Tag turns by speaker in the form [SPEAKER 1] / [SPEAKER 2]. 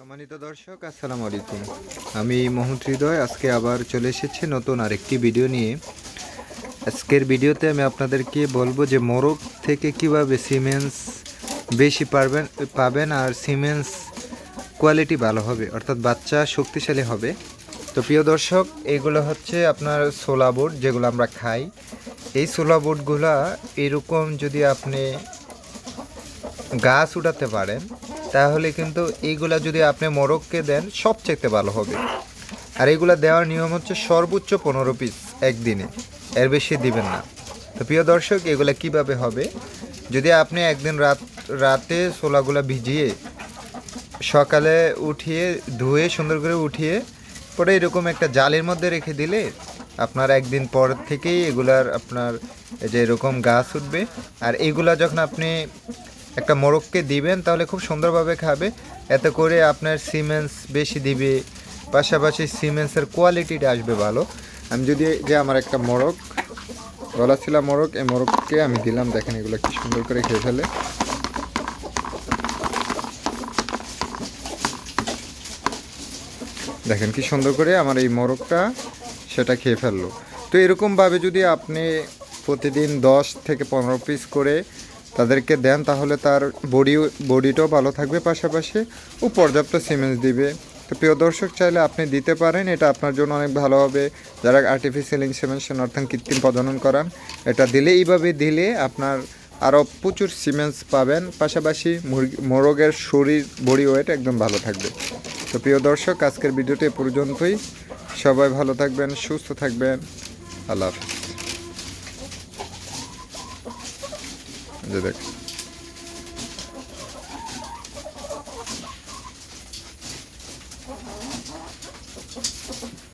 [SPEAKER 1] সম্মানিত দর্শক, আসসালামু আলাইকুম। আমি মোহাম্মদ হৃদয়, আজকে আবার চলে এসেছি নতুন আরেকটি ভিডিও নিয়ে। আজকের ভিডিওতে আমি আপনাদেরকে বলব যে মোরগ থেকে কীভাবে সিমেন্স বেশি পারবেন, পাবেন আর সিমেন্স কোয়ালিটি ভালো হবে, অর্থাৎ বাচ্চা শক্তিশালী হবে। তো প্রিয় দর্শক, এগুলো হচ্ছে আপনার সোলা বোর্ড যেগুলো আমরা খাই। এই সোলা বোর্ডগুলা এরকম যদি আপনি গাছ উঠাতে পারেন তাহলে কিন্তু এইগুলা যদি আপনি মোরগকে দেন সবচেয়ে ভালো হবে। আর এইগুলা দেওয়ার নিয়ম হচ্ছে সর্বোচ্চ পনেরো পিস একদিনে। এর বেশি দিবেন না। তো প্রিয় দর্শক, এগুলা কীভাবে হবে? যদি আপনি একদিন রাত, রাতে ছোলাগুলা ভিজিয়ে সকালে উঠিয়ে, ধুয়ে, সুন্দর করে উঠিয়ে, পরে এরকম একটা জালের মধ্যে রেখে দিলে আপনার একদিন পর থেকেই এগুলার আপনার যে এরকম গাছ উঠবে। আর এগুলা যখন আপনি একটা মোরগকে দিবেন, তাহলে খুব সুন্দরভাবে খাবে। এতে করে আপনার সিমেন্স বেশি দিবে, পাশাপাশি সিমেন্সের কোয়ালিটিটা আসবে ভালো। আমি যদি যে আমার একটা মোরগ গলা ছিল মোরগ, এই মোরগকে আমি দিলাম, দেখেন এগুলো কি সুন্দর করে খেয়ে ফেলে। দেখেন কি সুন্দর করে আমার এই মোরগটা সেটা খেয়ে ফেলল। তো এরকমভাবে যদি আপনি প্রতিদিন দশ থেকে পনেরো পিস করে তাদেরকে দেন, তাহলে তার বডি বডিটাও ভালো থাকবে। পাশাপাশি ও পর্যাপ্ত সিমেন্স দিবে। তো প্রিয় দর্শক, চাইলে আপনি দিতে পারেন। এটা আপনার জন্য অনেক ভালো হবে। যারা আর্টিফিশিয়াল ইনসেমেন্সন অর্থাৎ কৃত্রিম প্রজনন করান, এটা দিলে এইভাবে দিলে আপনার আরও প্রচুর সিমেন্স পাবেন। পাশাপাশি মুরগি, মোরগের শরীর বডি ওয়েট একদম ভালো থাকবে। তো প্রিয় দর্শক, আজকের ভিডিওটি পর্যন্তই। সবাই ভালো থাকবেন, সুস্থ থাকবেন। আল্লাহ হাফিজ। যে দেখ